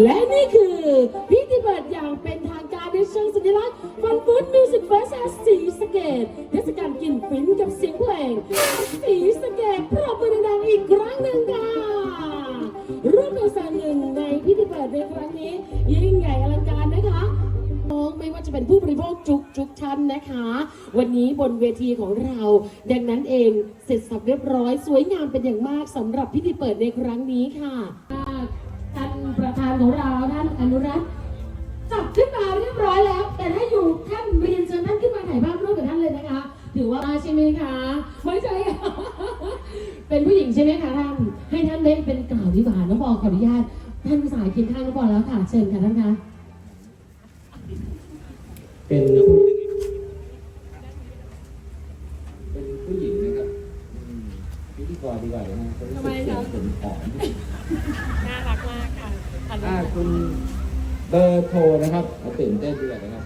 และนี่คือพิธีเปิดอย่างเป็นทางการในเชิงสัญลักษณ์ฟันฟูดมิวสิกเฟสสีสเกตเทศกาลกินฟินกับเสียงเพลงสีสเกตปรบมือดังอีกครั้งหนึ่งค่ะร่วมกันสร้างหนึ่งในพิธีเปิดในครั้งนี้ ยิ่งใหญ่อลังการนะคะน้องไม่ว่าจะเป็นผู้บริโภคจุกจุกชันนะคะ วันนี้บนเวทีของเรา ดังนั้นเองเสร็จสับเรียบร้อยสวยงามเป็นอย่างมากสำหรับพิธีเปิดในครั้งนี้ค่ะ ของเราท่านอนุรักษ์จับขึ้นมาเรียบร้อยแล้ว แต่ถ้าอยู่ท่านเรียนเชิญท่านขึ้นมาถ่ายภาพร่วมกับท่านเลยนะคะ ถือว่าใช่ไหมคะไม่ใช่ค่ะเป็นผู้หญิงใช่ไหมคะท่านให้ท่านได้เป็นกล่าวดีกว่าน้องปอขออนุญาตท่านสายเคียงข้างน้องปอแล้วค่ะเชิญค่ะท่านคะเป็นผู้เป็น รดีกว่านะฮะจะรู้สึกเสียงผมหอมน่ารักมากค่ะถ่ายรูอ่าปคุณเบอร์โทรนะครับเอาตื่นเต้นดีกว่านะครับ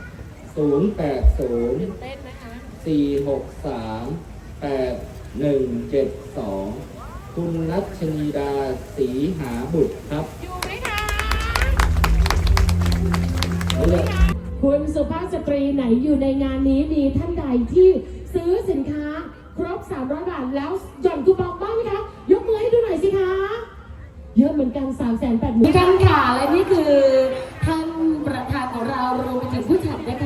ศูนย์แปดศูนย์ตื่นเต้นนะคะ สี่หกสามแปดหนึ่งเจ็ดสองคุณรัชนีดาสีหาบุตรครับอยู่ไหมคะเลือกคุณสุภาพสตรีไหนอยู่ในงานนี้มีท่านใดที่ซื้อสินค้าครบ 300 บาทแล้วหย่อนคูปองบ้างไหมคะ สิคะ เยอะเหมือนกัน3 8 0 0 0 0ท่านค่ะ และนี่คือท่านประธานของเรารวมไปถึงผู้จัดนะคะ